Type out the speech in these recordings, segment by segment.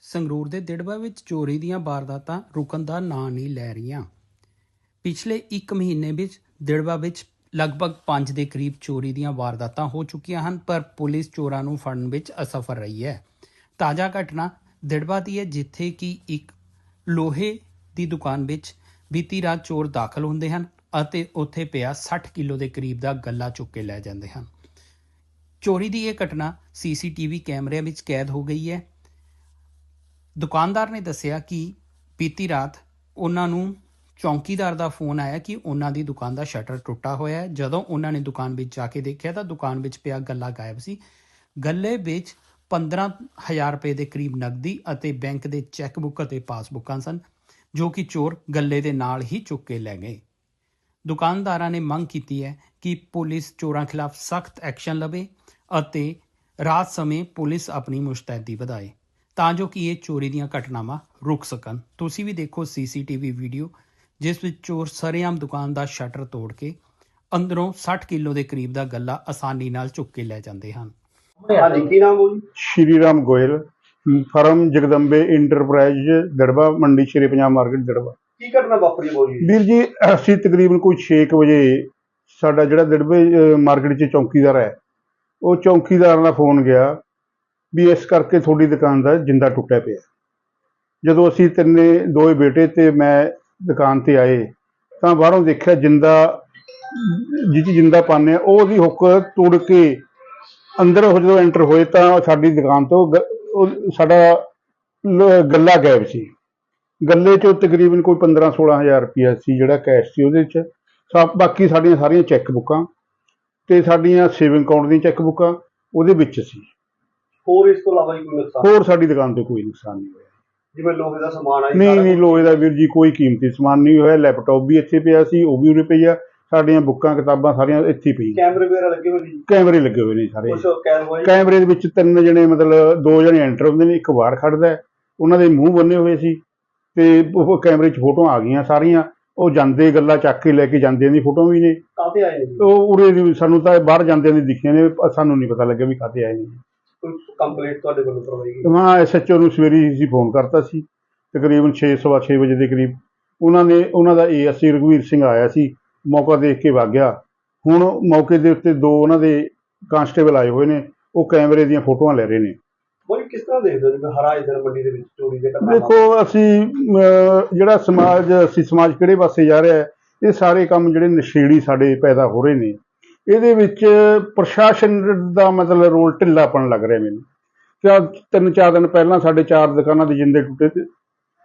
ਸੰਗਰੂਰ ਦੇ ਦਿੜਬਾ ਵਿੱਚ ਚੋਰੀ ਦੀਆਂ ਵਾਰਦਾਤਾਂ ਰੁਕਣ ਦਾ ਨਾਂ ਨਹੀਂ ਲੈ ਰਹੀਆਂ। ਪਿਛਲੇ 1 ਮਹੀਨੇ ਵਿੱਚ ਦਿੜਬਾ ਵਿੱਚ ਲਗਭਗ 5 ਦੇ ਕਰੀਬ ਚੋਰੀ ਦੀਆਂ ਵਾਰਦਾਤਾਂ ਹੋ ਚੁੱਕੀਆਂ ਹਨ, ਪਰ ਪੁਲਿਸ ਚੋਰਾਂ ਨੂੰ ਫੜਨ ਵਿੱਚ ਅਸਫਲ ਰਹੀ ਹੈ। ਤਾਜ਼ਾ ਘਟਨਾ ਦਿੜਬਾ ਦੀ ਹੈ, ਜਿੱਥੇ ਕਿ ਇੱਕ ਲੋਹੇ ਦੀ ਦੁਕਾਨ ਵਿੱਚ ਬੀਤੀ ਰਾਤ ਚੋਰ ਦਾਖਲ ਹੁੰਦੇ ਹਨ ਅਤੇ ਉੱਥੇ ਪਿਆ 60 ਕਿਲੋ ਦੇ ਕਰੀਬ ਦਾ ਗੱਲਾ ਚੁੱਕ ਕੇ ਲੈ ਜਾਂਦੇ ਹਨ। ਚੋਰੀ ਦੀ ਇਹ ਘਟਨਾ ਸੀਸੀਟੀਵੀ ਕੈਮਰਿਆਂ ਵਿੱਚ ਕੈਦ ਹੋ ਗਈ ਹੈ। ਦੁਕਾਨਦਾਰ ਨੇ ਦੱਸਿਆ ਕਿ ਬੀਤੀ ਰਾਤ ਉਹਨਾਂ ਨੂੰ ਚੌਂਕੀਦਾਰ ਦਾ ਫੋਨ ਆਇਆ ਕਿ ਉਹਨਾਂ ਦੀ ਦੁਕਾਨ ਦਾ ਸ਼ਟਰ ਟੁੱਟਾ ਹੋਇਆ ਹੈ। ਜਦੋਂ ਉਹਨਾਂ ਨੇ ਦੁਕਾਨ ਵਿੱਚ ਜਾ ਕੇ ਦੇਖਿਆ ਤਾਂ ਦੁਕਾਨ ਵਿੱਚ ਪਿਆ ਗੱਲਾ ਗਾਇਬ ਸੀ। ਗੱਲੇ ਵਿੱਚ 15000 ਰੁਪਏ ਦੇ ਕਰੀਬ ਨਕਦੀ ਅਤੇ ਬੈਂਕ ਦੇ ਚੈੱਕਬੁੱਕ ਅਤੇ ਪਾਸਬੁੱਕਾਂ ਸਨ, ਜੋ ਕਿ ਚੋਰ ਗੱਲੇ ਦੇ ਨਾਲ ਹੀ ਚੁੱਕ ਕੇ ਲੈ ਗਏ। ਦੁਕਾਨਦਾਰਾਂ ਨੇ ਮੰਗ ਕੀਤੀ ਹੈ ਕਿ ਪੁਲਿਸ ਚੋਰਾਂ ਖਿਲਾਫ ਸਖਤ ਐਕਸ਼ਨ ਲਵੇ ਅਤੇ ਰਾਤ ਸਮੇਂ ਪੁਲਿਸ ਆਪਣੀ ਮੁਸ਼ਤੈਦੀ ਵਧਾਏ। ਤਾਂ ਜੋ ਕਿ ਇਹ ਚੋਰੀ ਦੀਆਂ ਘਟਨਾਵਾਂ ਰੁਕ ਸਕਣ। ਤੁਸੀਂ ਵੀ ਦੇਖੋ ਸੀਸੀਟੀਵੀ ਵੀਡੀਓ ਜਿਸ ਵਿੱਚ ਚੋਰ ਸਰੇਆਮ ਦੁਕਾਨ ਦਾ ਸ਼ਟਰ ਤੋੜ ਕੇ ਅੰਦਰੋਂ 60 ਕਿਲੋ ਦੇ ਕਰੀਬ ਦਾ ਗੱਲਾ ਆਸਾਨੀ ਨਾਲ ਚੁੱਕ ਕੇ ਲੈ ਜਾਂਦੇ ਹਨ। ਹਾਂਜੀ ਕੀ ਨਾਮ ਹੋ ਜੀ? Shri Ram Goyal firm Jagdambe enterprises Darba Mandi Shri Punjab market ਦੜਬਾ। ਕੀ ਘਟਨਾ ਵਾਪਰੀ ਬੋ ਜੀ? ਵੀਰ ਜੀ ਅਸੀਂ ਤਕਰੀਬਨ ਕੋਈ 6 ਕੁ ਵਜੇ ਸਾਡਾ ਜਿਹੜਾ ਦੜਬੇ ਮਾਰਕੀਟ 'ਚ ਚੌਕੀਦਾਰ ਹੈ ਉਹ ਚੌਕੀਦਾਰ ਦਾ ਫੋਨ ਗਿਆ। ਵੀ ਇਸ ਕਰਕੇ ਤੁਹਾਡੀ ਦੁਕਾਨ ਦਾ ਜਿੰਦਾ ਟੁੱਟਿਆ ਪਿਆ ਜਦੋਂ ਅਸੀਂ ਤਿੰਨੇ ਦੋਏ ਬੇਟੇ ਤੇ ਮੈਂ ਦੁਕਾਨ ਤੇ ਆਏ, ਤਾਂ ਬਾਹਰੋਂ ਦੇਖਿਆ ਜਿੰਦਾ ਜਿਹਦੀ ਜਿੰਦਾ ਪਾਉਂਦੇ ਆ ਉਹ ਉਹਦੀ ਹੁੱਕ ਤੋੜ ਕੇ ਅੰਦਰ ਉਹ ਜਦੋਂ ਐਂਟਰ ਹੋਏ ਤਾਂ ਸਾਡੀ ਦੁਕਾਨ ਤੋਂ ਗ- ਉਹ ਸਾਡਾ ਗੱਲਾ ਗਾਇਬ ਸੀ। ਗੱਲੇ ਚੋਂ ਤਕਰੀਬਨ ਕੋਈ 15 16000 ਰੁਪਇਆ ਸੀ ਜਿਹੜਾ ਕੈਸ਼ ਸੀ ਉਹਦੇ ਚ। ਸਭ ਬਾਕੀ ਸਾਡੀਆਂ ਸਾਰੀਆਂ ਚੈੱਕ ਬੁੱਕਾਂ ਤੇ ਸਾਡੀਆਂ ਸੇਵਿੰਗ ਅਕਾਊਂਟ ਦੀਆਂ ਚੈੱਕ ਬੁੱਕਾਂ ਉਹਦੇ ਵਿੱਚ ਸੀ। ਹੋਰ ਇਸ ਤੋਂ ਇਲਾਵਾ ਜੀ ਕੋਈ ਨੁਕਸਾਨ? ਹੋਰ ਸਾਡੀ ਦੁਕਾਨ ਤੇ ਕੋਈ ਨੁਕਸਾਨ ਨਹੀਂ ਹੋਇਆ। ਜਿਵੇਂ ਲੋਹੇ ਦਾ ਸਮਾਨ ਆ ਜੀ ਨਹੀਂ ਸਾਰਾ ਨਹੀਂ। ਲੋਹੇ ਦਾ ਵੀਰ ਜੀ ਕੋਈ ਕੀਮਤੀ ਸਮਾਨ ਨਹੀਂ ਹੋਇਆ। ਲੈਪਟਾਪ ਵੀ ਇੱਥੇ ਪਿਆ ਸੀ ਉਹ ਵੀ ਉਰੇ ਪਿਆ ਸਾਡੀਆਂ ਬੁੱਕਾਂ ਕਿਤਾਬਾਂ ਸਾਰੀਆਂ ਇੱਥੇ ਹੀ ਪਈਆਂ। ਕੈਮਰੇ ਵਗੈਰਾ ਲੱਗੇ ਹੋਏ ਨੇ ਜੀ? ਕੈਮਰੇ ਲੱਗੇ ਹੋਏ ਨੇ ਸਾਰੇ। ਕੁਝ ਜੀ? ਕੈਮਰੇ ਦੇ ਵਿੱਚ ਤਿੰਨ ਜਣੇ ਮਤਲਬ ਦੋ ਜਣੇ ਐਂਟਰ ਹੁੰਦੇ ਨੇ ਇੱਕ ਬਾਹਰ ਖੜਦਾ ਹੈ। ਉਹਨਾਂ ਦੇ ਮੂੰਹ ਬੰਨੇ ਹੋਏ ਸੀ ਤੇ ਉਹ ਕੈਮਰੇ 'ਚ ਫੋਟੋਆਂ ਆ ਗਈਆਂ ਸਾਰੀਆਂ। ਉਹ ਜਾਂਦੇ ਗੱਲਾਂ ਚੱਕ ਕੇ ਲੈ ਕੇ ਜਾਂਦਿਆਂ ਦੀ ਫੋਟੋ ਵੀ ਨੇ। ਕਾਹਤੇ ਆਏ ਨੇ ਜੀ? ਉਹ ਉਰੇ ਦੀ ਸਾਨੂੰ ਤਾਂ ਬਾਹਰ ਜਾਂਦਿਆਂ ਦੀ ਦਿਖੀਆਂ ਨੇ ਸਾਨੂੰ ਨਹੀਂ ਪਤਾ ਲੱਗਿਆ ਵੀ ਕਾਤੇ ਆਏ ਨੇ। ਕੋਈ ਕੰਪਲੀਟ ਤੁਹਾਡੇ ਵੱਲੋਂ ਕਰਵਾਈ ਗਈ? ਹਾਂ ਐਸਐਚਓ ਨੂੰ ਸਵੇਰੇ ਅਸੀਂ ਫੋਨ ਕਰਤਾ ਸੀ। ਤਕਰੀਬਨ 6:30 ਵਜੇ ਦੇ ਕਰੀਬ ਉਹਨਾਂ ਨੇ ਉਹਨਾਂ ਦਾ ਏਐਸਸੀ ਰਘਵੀਰ ਸਿੰਘ ਆਇਆ ਸੀ ਮੌਕਾ ਦੇਖ ਕੇ ਵਗ ਗਿਆ। ਹੁਣ ਮੌਕੇ ਦੇ ਉੱਤੇ ਦੋ ਉਹਨਾਂ ਦੇ ਕਾਂਸਟੇਬਲ ਆਏ ਹੋਏ ਨੇ ਉਹ ਕੈਮਰੇ ਦੀਆਂ ਫੋਟੋਆਂ ਲੈ ਰਹੇ ਨੇ। ਬੋਲੀ ਕਿਸ ਤਰ੍ਹਾਂ ਦੇਖਦੇ ਹੋ? ਜਿਵੇਂ ਹਰਾ ਇਧਰ ਮੰਡੀ ਦੇ ਵਿੱਚ ਚੋਰੀ ਦੇ ਘਟਨਾ ਦੇਖੋ ਅਸੀਂ ਜਿਹੜਾ ਸਮਾਜ ਅਸੀਂ ਸਮਾਜ ਕਿਹੜੇ ਪਾਸੇ ਜਾ ਰਿਹਾ ਹੈ ਇਹ ਸਾਰੇ ਕੰਮ ਜਿਹੜੇ ਨਸ਼ੇੜੀ ਸਾਡੇ ਪੈਦਾ ਹੋ ਰਹੇ ਨੇ। ਇਹਦੇ ਵਿੱਚ ਪ੍ਰਸ਼ਾਸਨ ਦਾ ਮਤਲਬ ਰੋਲ ਢਿੱਲਾਪਣ ਲੱਗ ਰਿਹਾ ਮੈਨੂੰ। ਕਿਆ ਤਿੰਨ ਚਾਰ ਦਿਨ ਪਹਿਲਾਂ ਸਾਡੇ ਚਾਰ ਦੁਕਾਨਾਂ ਦੇ ਜਿੰਦੇ ਟੁੱਟੇ ਤੇ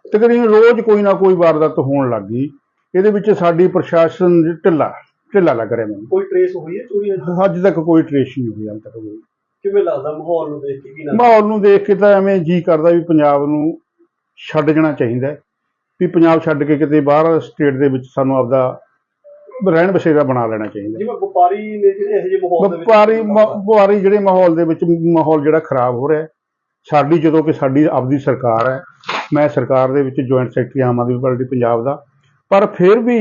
ਤਕਰੀਬਨ ਰੋਜ਼ ਕੋਈ ਨਾ ਕੋਈ ਵਾਰਦਾਤ ਹੋਣ ਲੱਗ ਗਈ। ਇਹਦੇ ਵਿੱਚ ਸਾਡੀ ਪ੍ਰਸ਼ਾਸਨ ਢਿੱਲਾ ਢਿੱਲਾ ਲੱਗ ਰਿਹਾ ਮੈਨੂੰ। ਕੋਈ ਟ੍ਰੇਸ ਹੋਈ ਹੈ ਚੋਰੀ? ਅੱਜ? ਤੱਕ ਕੋਈ ਟ੍ਰੇਸ ਨਹੀਂ ਹੋਈ ਹਾਲ ਤੱਕ ਕੋਈ। ਕਿਵੇਂ ਲੱਗਦਾ ਮਾਹੌਲ ਨੂੰ ਦੇਖ ਕੇ ਕੀ ਨਾ ਮਾਹੌਲ ਨੂੰ ਦੇਖ ਕੇ ਤਾਂ ਐਵੇਂ ਜੀ ਕਰਦਾ ਵੀ ਪੰਜਾਬ ਨੂੰ ਛੱਡ ਜਾਣਾ ਚਾਹੀਦਾ ਵੀ ਪੰਜਾਬ ਛੱਡ ਕੇ ਕਿਤੇ ਬਾਹਰ ਸਟੇਟ ਦੇ ਵਿੱਚ ਸਾਨੂੰ ਆਪਦਾ ਰਹਿਣ ਬਸੇਰਾ ਬਣਾ ਲੈਣਾ ਚਾਹੀਦਾ। ਜਿਵੇਂ ਵਪਾਰੀ ਨੇ ਜਿਹੜੇ ਇਹੋ ਜਿਹੇ ਮਾਹੌਲ ਦੇ ਵਿੱਚ ਵਪਾਰੀ ਵਪਾਰੀ ਜਿਹੜੇ ਮਾਹੌਲ ਦੇ ਵਿੱਚ ਮਾਹੌਲ ਜਿਹੜਾ ਖਰਾਬ ਹੋ ਰਿਹਾ ਸਾਡੀ ਜਦੋਂ ਕਿ ਸਾਡੀ ਆਪਦੀ ਸਰਕਾਰ ਹੈ ਮੈਂ ਸਰਕਾਰ ਦੇ ਵਿੱਚ joint secretary Aam Aadmi Party Punjab ਦਾ। ਪਰ ਫਿਰ ਵੀ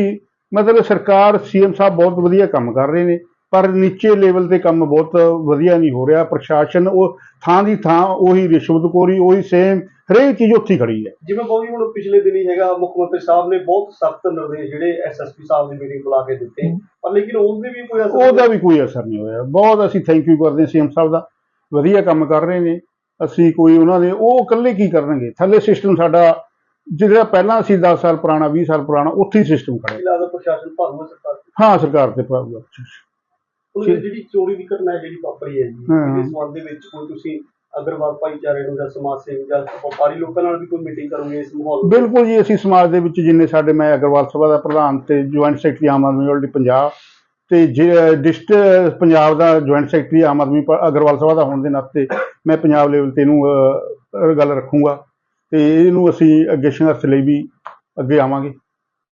ਮਤਲਬ ਸਰਕਾਰ ਸੀਐਮ ਸਾਹਿਬ ਬਹੁਤ ਵਧੀਆ ਕੰਮ ਕਰ ਰਹੇ ਨੇ। ਪਰ ਨੀਚੇ ਲੈਵਲ ਤੇ ਕੰਮ ਬਹੁਤ ਵਧੀਆ ਨਹੀਂ ਹੋ ਰਿਹਾ। ਪ੍ਰਸ਼ਾਸਨ ਉਹ ਥਾਂ ਦੀ ਥਾਂ ਉਹੀ ਰਿਸ਼ਵਤਖੋਰੀ ਉਹੀ ਸੇਮ ਹਰੇਕ ਚੀਜ਼ ਉੱਥੇ ਖੜੀ ਹੈ। ਜਿਵੇਂ ਬੋਲੀ ਹੁਣ ਪਿਛਲੇ ਦਿਨੀ ਹੈਗਾ ਮੁੱਖ ਮੰਤਰੀ ਸਾਹਿਬ ਨੇ ਬਹੁਤ ਸਖਤ ਨਿਰਦੇਸ਼ ਜਿਹੜੇ ਐਸਐਸਪੀ ਸਾਹਿਬ ਦੀ ਮੀਟਿੰਗ ਬੁਲਾ ਕੇ ਦਿੱਤੇ ਪਰ ਲੇਕਿਨ ਉਸ ਦੇ ਵੀ ਕੋਈ ਅਸਰ ਉਹਦਾ ਵੀ ਕੋਈ ਅਸਰ ਨਹੀਂ ਹੋਇਆ। ਬਹੁਤ ਅਸੀਂ ਥੈਂਕ ਯੂ ਕਰਦੇ ਸੀਐਮ ਸਾਹਿਬ ਦਾ। ਵਧੀਆ ਕੰਮ ਕਰ ਰਹੇ ਨੇ। ਅਸੀਂ ਕੋਈ ਉਹਨਾਂ ਦੇ ਉਹ ਇਕੱਲੇ ਕੀ ਕਰਨਗੇ? ਥੱਲੇ ਸਿਸਟਮ ਸਾਡਾ ਜਿਹੜਾ ਪਹਿਲਾਂ ਅਸੀਂ 10 ਸਾਲ ਪੁਰਾਣਾ 20 ਸਾਲ ਪੁਰਾਣਾ ਉੱਥੇ ਹੀ ਸਿਸਟਮ ਖੜਾ ਹੈ। ਲੱਗਦਾ ਪ੍ਰਸ਼ਾਸਨ ਭਰਮਾ ਸਰਕਾਰ ਹਾਂ ਸਰਕਾਰ ਤੇ ਹੁਣ ਇਹ ਜਿਹੜੀ ਚੋਰੀ ਦੀ ਘਟਨਾ ਹੈ ਜਿਹੜੀ ਵਾਪਰੀ ਹੈ ਜੀ ਹਾਂ। ਇਹਦੇ ਸੰਬੰਧ ਦੇ ਵਿੱਚ ਕੋਈ ਤੁਸੀਂ ਅਗਰਵਾਲ ਭਾਈਚਾਰੇ ਨੂੰ ਜਾਂ ਸਮਾਜ ਸੇਵੀ ਜਾਂ ਵਪਾਰੀ ਲੋਕਾਂ ਨਾਲ ਵੀ ਕੋਈ ਮੀਟਿੰਗ ਕਰੋਗੇ ਇਸ ਮਾਹੌਲ ਵਿੱਚ? ਬਿਲਕੁਲ ਜੀ ਅਸੀਂ ਸਮਾਜ ਦੇ ਵਿੱਚ ਜਿੰਨੇ ਸਾਡੇ ਮੈਂ ਅਗਰਵਾਲ ਸਭਾ ਦਾ ਪ੍ਰਧਾਨ ਤੇ joint secretary Aam Aadmi Party Punjab ਤੇ ਡਿਸਟ੍ਰਿਕਟ ਪੰਜਾਬ ਦਾ ਜੁਆਇੰਟ ਸੈਕਟਰੀ ਆਮ ਆਦਮੀ ਅਗਰਵਾਲ ਸਭਾ ਦਾ ਹੋਣ ਦੇ ਨਾਤੇ ਮੈਂ ਪੰਜਾਬ ਲੈਵਲ ਤੇ ਇਹਨੂੰ ਗੱਲ ਰੱਖੂੰਗਾ ਤੇ ਇਹਨੂੰ ਅਸੀਂ ਅੱਗੇ ਸੰਘਰਸ਼ ਲਈ ਵੀ ਅੱਗੇ ਆਵਾਂਗੇ